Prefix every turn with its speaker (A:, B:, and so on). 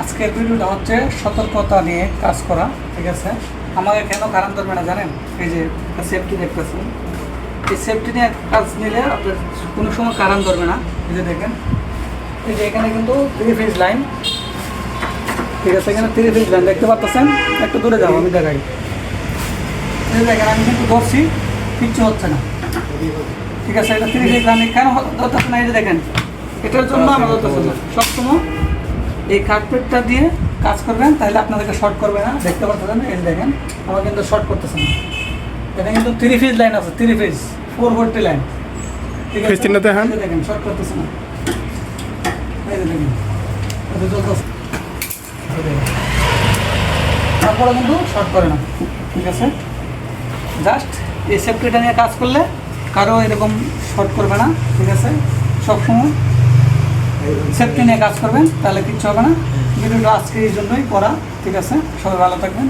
A: আজকের ভিডিওটা হচ্ছে সতর্কতা নিয়ে কাজ করা, ঠিক আছে? আমাকে কেন কারণ ধরবে না জানেন? এই যে সেফটি দেখতেছেন এই সেফটি নিয়ে কাজ নিলে আপনার কোনো সময় কারণ ধরবে না। এই যে দেখেন। এই যে এখানে কিন্তু থ্রি ফেজ লাইন ঠিক আছে, এখানে থ্রি ফেজ লাইন দেখতে পাচ্ছেন? একটু দূরে যাব আমি দেখাই। দেখেন, আমি কিন্তু ধরছি, কিচ্ছু হচ্ছে না। ঠিক আছে, এটা থ্রি ফেজ লাইন কেন ধরতেছে না? এই যে দেখেন। এটার জন্য আমরা ধরতেছে না। সবসময় এই কার্পেটটা দিয়ে কাজ করবেন তাহলে আপনাদেরকে শর্ট করবে না। দেখতে পাচ্ছেন এই দেখেন আমার কিন্তু শর্ট করতেছে না এটা কিন্তু থ্রি ফিজ লাইন আছে থ্রি ফেজ ফোর ভোল্টি লাইন ঠিক
B: দেখান।
A: শর্ট করতেছে না এই দেখেন এটা চলতেছে তারপরে কিন্তু শর্ট করে না ঠিক আছে? জাস্ট এই সেফটিটা নিয়ে কাজ করলে কারও এরকম শর্ট করবে না ঠিক আছে? সবসময় সেফটি নিয়ে কাজ করবেন, তাহলে কিচ্ছু হবে না। ভিডিওটা আজকে এই জন্যই করা, ঠিক আছে? সবাই ভালো থাকবেন।